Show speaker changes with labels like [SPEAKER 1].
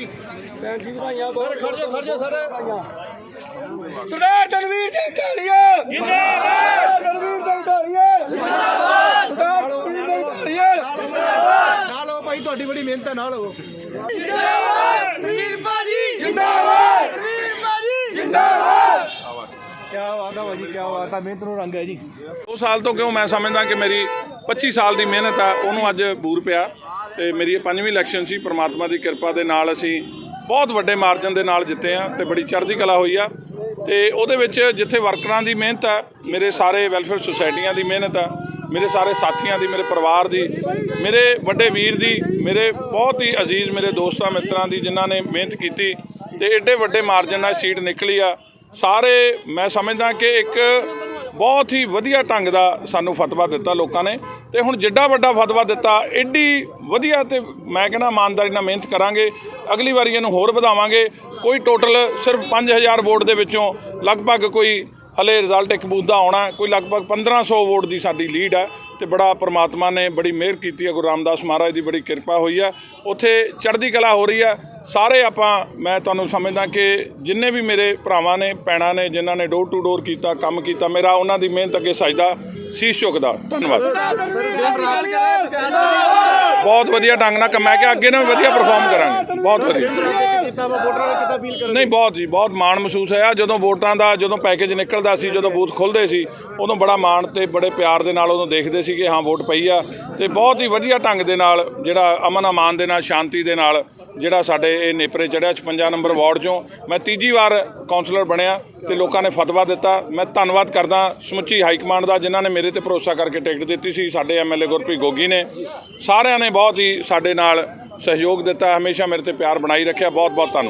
[SPEAKER 1] ਜੀ।
[SPEAKER 2] ਭੈਣ ਜੀ ਵਧਾਈਆਂ ਬਹੁਤ
[SPEAKER 1] ਖੜ ਜਾ ਖੜ ਜਾ ਸਰ।
[SPEAKER 2] ਸਰਦਾਰ ਤਨਵੀਰ ਸਿੰਘ ਢਾਲੀਆ ਜਿੰਦਾਬਾਦ। ਤਨਵੀਰ ਸਿੰਘ ਢਾਲੀਆ ਜਿੰਦਾਬਾਦ। ਸਰਦਾਰ ਤਨਵੀਰ ਸਿੰਘ ਢਾਲੀਆ
[SPEAKER 1] ਨਾਲ ਹੋ ਭਾਈ ਤੁਹਾਡੀ ਬੜੀ ਮਿਹਨਤ ਹੈ ਨਾਲ ਹੋ
[SPEAKER 2] ਤਨਵੀਰ ਬਾਜੀ ਜਿੰਦਾਬਾਦ। ਤਨਵੀਰ ਬਾਜੀ ਜਿੰਦਾਬਾਦ।
[SPEAKER 1] ਕੀ ਬਾਤ ਹੈ ਭਾਜੀ ਕੀ ਬਾਤ ਹੈ ਮਿਹਨਤ ਨੂੰ ਰੰਗ ਹੈ ਜੀ।
[SPEAKER 3] ਦੋ ਸਾਲ ਤੋਂ ਕਿਉਂ ਮੈਂ ਸਮਝਦਾ ਕਿ ਮੇਰੀ 25 ਸਾਲ ਦੀ ਮਿਹਨਤ ਆ ਉਹਨੂੰ ਅੱਜ ਬੂਰ ਪਿਆ। ਤੇ ਮੇਰੀ ਇਹ ਪੰਜਵੀਂ ਇਲੈਕਸ਼ਨ ਸੀ, ਪ੍ਰਮਾਤਮਾ ਦੀ ਕਿਰਪਾ ਦੇ ਨਾਲ ਅਸੀਂ ਬਹੁਤ ਵੱਡੇ ਮਾਰਜਨ ਦੇ ਨਾਲ ਜਿੱਤੇ ਆ ਤੇ ਬੜੀ ਚੜ੍ਹਦੀ ਕਲਾ ਹੋਈ ਆ। ਤੇ ਉਹਦੇ ਵਿੱਚ ਜਿੱਥੇ ਵਰਕਰਾਂ ਦੀ ਮਿਹਨਤ ਆ, ਮੇਰੇ ਸਾਰੇ ਵੈਲਫੇਅਰ ਸੁਸਾਇਟੀਆਂ ਦੀ ਮਿਹਨਤ ਆ, ਮੇਰੇ ਸਾਰੇ ਸਾਥੀਆਂ ਦੀ, ਮੇਰੇ ਪਰਿਵਾਰ ਦੀ, ਮੇਰੇ ਵੱਡੇ ਵੀਰ ਦੀ, ਮੇਰੇ ਬਹੁਤ ਹੀ ਅਜ਼ੀਜ਼ ਮੇਰੇ ਦੋਸਤਾਂ, ਮਿੱਤਰਾਂ ਦੀ ਜਿਨ੍ਹਾਂ ਨੇ ਮਿਹਨਤ ਕੀਤੀ ਤੇ ਐਡੇ ਵੱਡੇ ਮਾਰਜਨ ਨਾਲ ਸੀਟ ਨਿਕਲੀ ਆ। ਸਾਰੇ ਮੈਂ ਸਮਝਦਾ ਕਿ ਇੱਕ ਬਹੁਤ ਹੀ ਵਧੀਆ ਢੰਗ ਦਾ ਸਾਨੂੰ ਫਤਵਾ ਦਿੱਤਾ ਲੋਕਾਂ ਨੇ ਤੇ ਹੁਣ ਜਿੱਡਾ ਵੱਡਾ ਫਤਵਾ ਦਿੱਤਾ ਐਡੀ ਵਧੀਆ ਤੇ ਮੈਂ ਕਹਿੰਦਾ ਇਮਾਨਦਾਰੀ ਨਾਲ ਮਿਹਨਤ ਕਰਾਂਗੇ, ਅਗਲੀ ਵਾਰੀ ਇਹਨੂੰ ਹੋਰ ਵਧਾਵਾਂਗੇ। ਕੋਈ ਟੋਟਲ ਸਿਰਫ 5000 ਵੋਟ ਦੇ ਵਿੱਚੋਂ ਲਗਭਗ ਕੋਈ ਹਲੇ ਰਿਜ਼ਲਟ ਇੱਕ ਬੂਥ ਦਾ ਆਉਣਾ ਕੋਈ ਲਗਭਗ 1500 ਵੋਟ ਦੀ ਸਾਡੀ ਲੀਡ ਹੈ ਤੇ ਬੜਾ ਪ੍ਰਮਾਤਮਾ ਨੇ ਬੜੀ ਮਿਹਰ ਕੀਤੀ ਹੈ ਗੁਰੂ ਰਾਮਦਾਸ ਮਹਾਰਾਜ ਦੀ ਬੜੀ ਕਿਰਪਾ ਹੋਈ ਆ ਉੱਥੇ ਚੜ੍ਹਦੀ ਕਲਾ ਹੋ ਰਹੀ ਆ ਸਾਰੇ ਆਪਾਂ ਮੈਂ ਤੁਹਾਨੂੰ ਸਮਝਦਾ ਕਿ ਜਿੰਨੇ ਵੀ ਮੇਰੇ ਭਰਾਵਾਂ ਨੇ ਭੈਣਾਂ ਨੇ ਜਿਨ੍ਹਾਂ ਨੇ ਡੋਰ ਟੂ ਡੋਰ ਕੀਤਾ ਕੰਮ ਕੀਤਾ ਮੇਰਾ ਉਹਨਾਂ ਦੀ ਮਿਹਨਤ ਅੱਗੇ ਸਜਦਾ। ਸੀਸ ਝੁਕਦਾ। ਧੰਨਵਾਦ। ਬਹੁਤ ਵਧੀਆ ਢੰਗ ਨਾਲ ਕੰਮ ਹੈ ਕਿ ਅੱਗੇ ਨਾ ਵਧੀਆ ਪਰਫਾਰਮ ਕਰਾਂਗੇ। ਬਹੁਤ ਵਧੀਆ।
[SPEAKER 1] ਕੀਤਾ ਵਾ, ਵੋਟਰਾਂ ਨੇ ਕਿੱਦਾਂ ਅਪੀਲ ਕਰ
[SPEAKER 3] ਨਹੀਂ, ਬਹੁਤ ਜੀ, ਬਹੁਤ ਮਾਣ ਮਹਿਸੂਸ ਹੋਇਆ। ਜਦੋਂ ਵੋਟਾਂ ਦਾ, ਜਦੋਂ ਪੈਕੇਜ ਨਿਕਲਦਾ ਸੀ, ਜਦੋਂ ਬੂਥ ਖੁੱਲਦੇ ਸੀ, ਉਦੋਂ ਬੜਾ ਮਾਣ ਤੇ ਬੜੇ ਪਿਆਰ ਦੇ ਨਾਲ ਉਦੋਂ ਦੇਖਦੇ ਸੀ ਕਿ ਹਾਂ, ਵੋਟ ਪਈ ਆ। ਤੇ ਬਹੁਤ ਹੀ ਵਧੀਆ ਢੰਗ ਦੇ ਨਾਲ, ਜਿਹੜਾ ਅਮਨ ਅਮਾਨ ਦੇ ਨਾਲ, ਸ਼ਾਂਤੀ ਦੇ ਨਾਲ, ਜਿਹੜਾ ਸਾਡੇ ਇਹ ਨੇਪਰੇ ਚੜਿਆ 56 ਨੰਬਰ ਵਾਰਡ ਚੋਂ, ਮੈਂ ਤੀਜੀ ਵਾਰ ਕਾਉਂਸਲਰ ਬਣਿਆ ਤੇ ਲੋਕਾਂ ਨੇ ਫਤਵਾ ਦਿੱਤਾ। ਮੈਂ ਧੰਨਵਾਦ ਕਰਦਾ ਸਮੁੱਚੀ ਹਾਈ ਕਮਾਂਡ ਦਾ, ਜਿਨ੍ਹਾਂ ਨੇ ਮੇਰੇ ਤੇ ਭਰੋਸਾ ਕਰਕੇ ਟਿਕਟ ਦਿੱਤੀ ਸੀ, ਸਾਡੇ ਐਮਐਲਏ ਗੁਰਪ੍ਰੀਤ ਗੋਗੀ ਨੇ। ਸਾਰਿਆਂ ਨੇ ਬਹੁਤ ਹੀ ਸਾਡੇ ਨਾਲ ਸਹਿਯੋਗ ਦਿੱਤਾ ਹਮੇਸ਼ਾ ਮੇਰੇ ਤੇ ਪਿਆਰ ਬਣਾਈ ਰੱਖਿਆ ਬਹੁਤ ਬਹੁਤ ਧੰਨਵਾਦ।